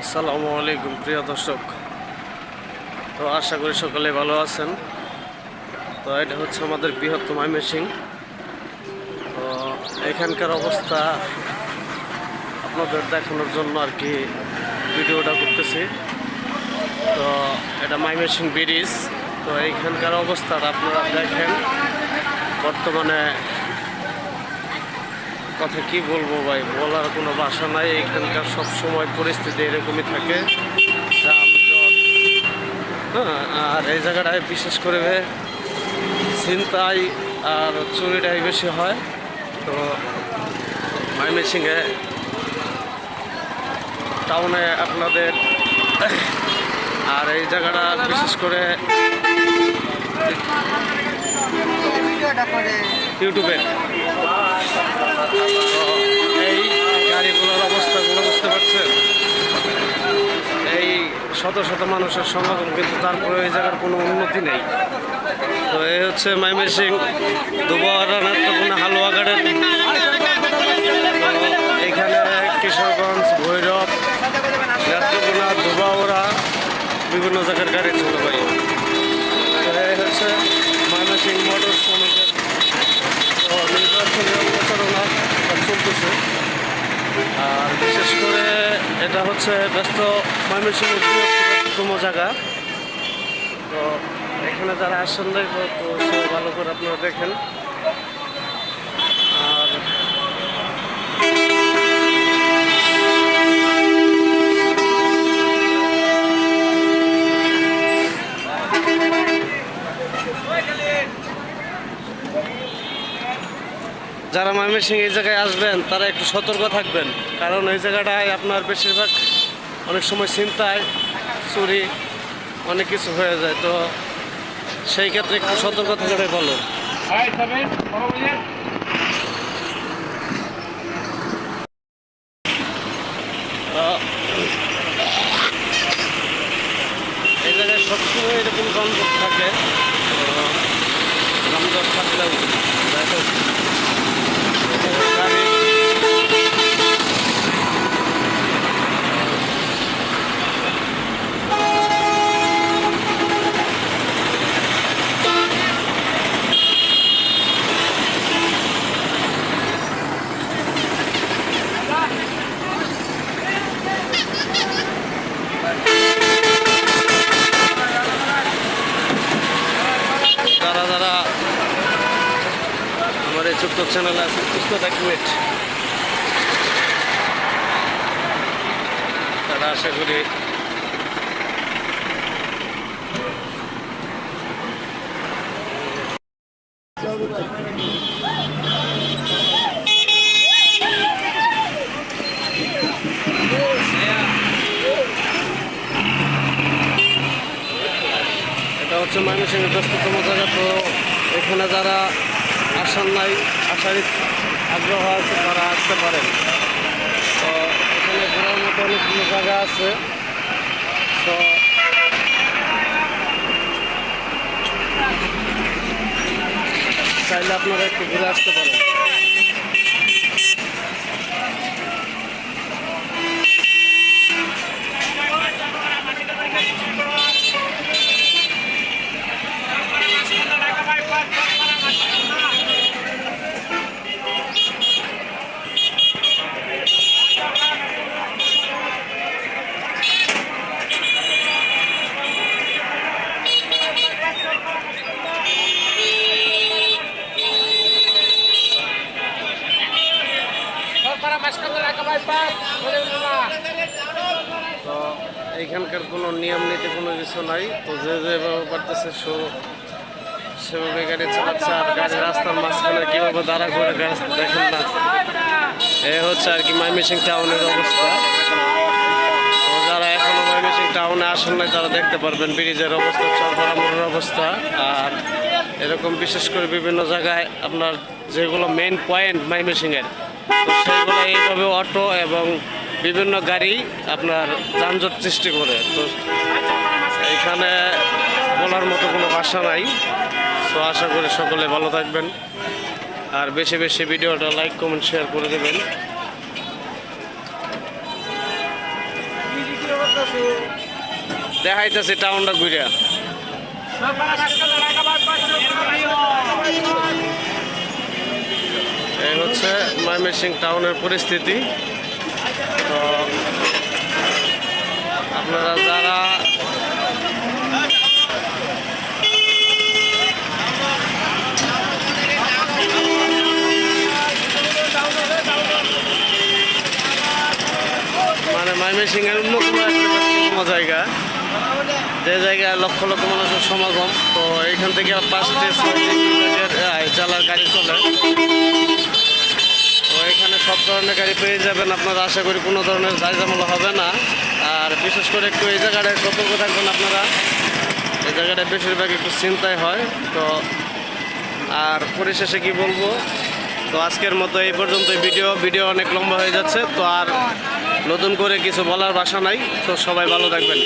আসসালামু আলাইকুম, প্রিয় দর্শক। তো আশা করি সকলে ভালো আছেন। তো এটা হচ্ছে আমাদের বৃহত্তম মেশিন তো এখানকার অবস্থা আপনাদের দেখানোর জন্য আর কি ভিডিওটা করতেছি। তো এটা মাইমেশিং ব্রিজ। তো এইখানকার অবস্থাটা আপনারা দেখেন। বর্তমানে কথা কি বলব ভাই? বলার কোনো ভাষা নাই। এখানকার সব সময় পরিস্থিতি এরকমই থাকে। হ্যাঁ আর এই জায়গাটায় বিশেষ করে চিন্তাই আর চুরিটাই বেশি হয়। তো ময়মনসিংহে টাউনে আপনাদের আর এই জায়গাটা বিশেষ করে ইউটিউবের শত শত মানুষের সমাগম, কিন্তু তারপরে এই জায়গার কোনো উন্নতি নেই। তো এই হচ্ছে মাইমেসিং দুবারা হালুয়া গার্ডেন। তো এইখানে কিশোরগঞ্জ, ভৈরব, নেত্রকোনা দুবাওরা বিভিন্ন জায়গার গাড়ি চলে ভাই। এই হচ্ছে ময়মনসিং মোটর শ্রমিকের নির্বাচনী প্রচারণা চলতেছে। আর বিশেষ করে এটা হচ্ছে ব্যস্ত ময়মনসিংহের বৃহত্তম জায়গা। তো এখানে যারা আসেন তো ভালো করে আপনারা দেখেন। যারা ময়মনসিং এই জায়গায় আসবেন তারা একটু সতর্ক থাকবেন। কারণ এই জায়গাটায় আপনার বেশিরভাগ অনেক সময় চিন্তায় চুরি অনেক কিছু হয়ে যায়। তো সেই ক্ষেত্রে একটু সতর্ক থাকাটাই ভালো। এই জায়গায় সবসময় এরকম গন্ধ থাকে। গন্ধ থাকলেও Gracias. ছোট্ট চ্যানেল আছে, সুস্থ ডাকুমেন্ট তারা আশা করি এটা হচ্ছে মানুষের ব্যস্ততম জায়গা, তো এখানে যারা নাই আসার আগ্রহ আছে, তারা আসতে পারেন। তো এখানে ঘোরার মতো অনেকগুলো জায়গা আছে। তো চাইলে আপনারা একটু ঘুরে আসতে পারেন। তো এইখানকার কোনো নিয়ম নীতি কোনো কিছু নাই। তো যে যেভাবে পারতেছে সো সেভাবে গাড়ি চালাচ্ছে আর গাড়ি রাস্তার মাঝখানে কীভাবে দাঁড়া করে দেখেন না। এ হচ্ছে আর কি ময়মনসিং টাউনের অবস্থা। যারা এখনও ময়মনসিং টাউনে আসেন নাই তারা দেখতে পারবেন ব্রিজের অবস্থা চরপাড়া মোড়ের অবস্থা। আর এরকম বিশেষ করে বিভিন্ন জায়গায় আপনার যেগুলো মেইন পয়েন্ট ময়মনসিংয়ের তো সেইগুলো এইভাবে অটো এবং বিভিন্ন গাড়ি আপনার যানজট সৃষ্টি করে। তো এইখানে বলার মতো কোনো ভাষা নাই। তো আশা করি সকলে ভালো থাকবেন। আর বেশি বেশি ভিডিওটা লাইক, কমেন্ট, শেয়ার করে দেবেন। দেখাইতেছি টাউনটা ঘুরিয়া। ময়মনসিং টাউনের পরিস্থিতি। তো, আপনারা যারা মানে ময়মনসিং এর অন্যতম একটা জায়গা। যে জায়গায় লক্ষ লক্ষ মানুষের সমাগম, তো এইখান থেকে পাঁচটি চালার গাড়ি চলে ধরনের গাড়ি পেয়ে যাবেন আপনারা, আশা করি কোনো ধরনের ঝামেলা হবে না। আর বিশেষ করে একটু এই জায়গাটায় সতর্ক থাকবেন আপনারা। এই জায়গাটা বেশিরভাগ একটু চিন্তায় হয়, তো আর পরিশেষে কি বলব? তো আজকের মতো এই পর্যন্ত ভিডিও। ভিডিও অনেক লম্বা হয়ে যাচ্ছে, তো আর নতুন করে কিছু বলার বাসা নাই, তো সবাই ভালো থাকবেন।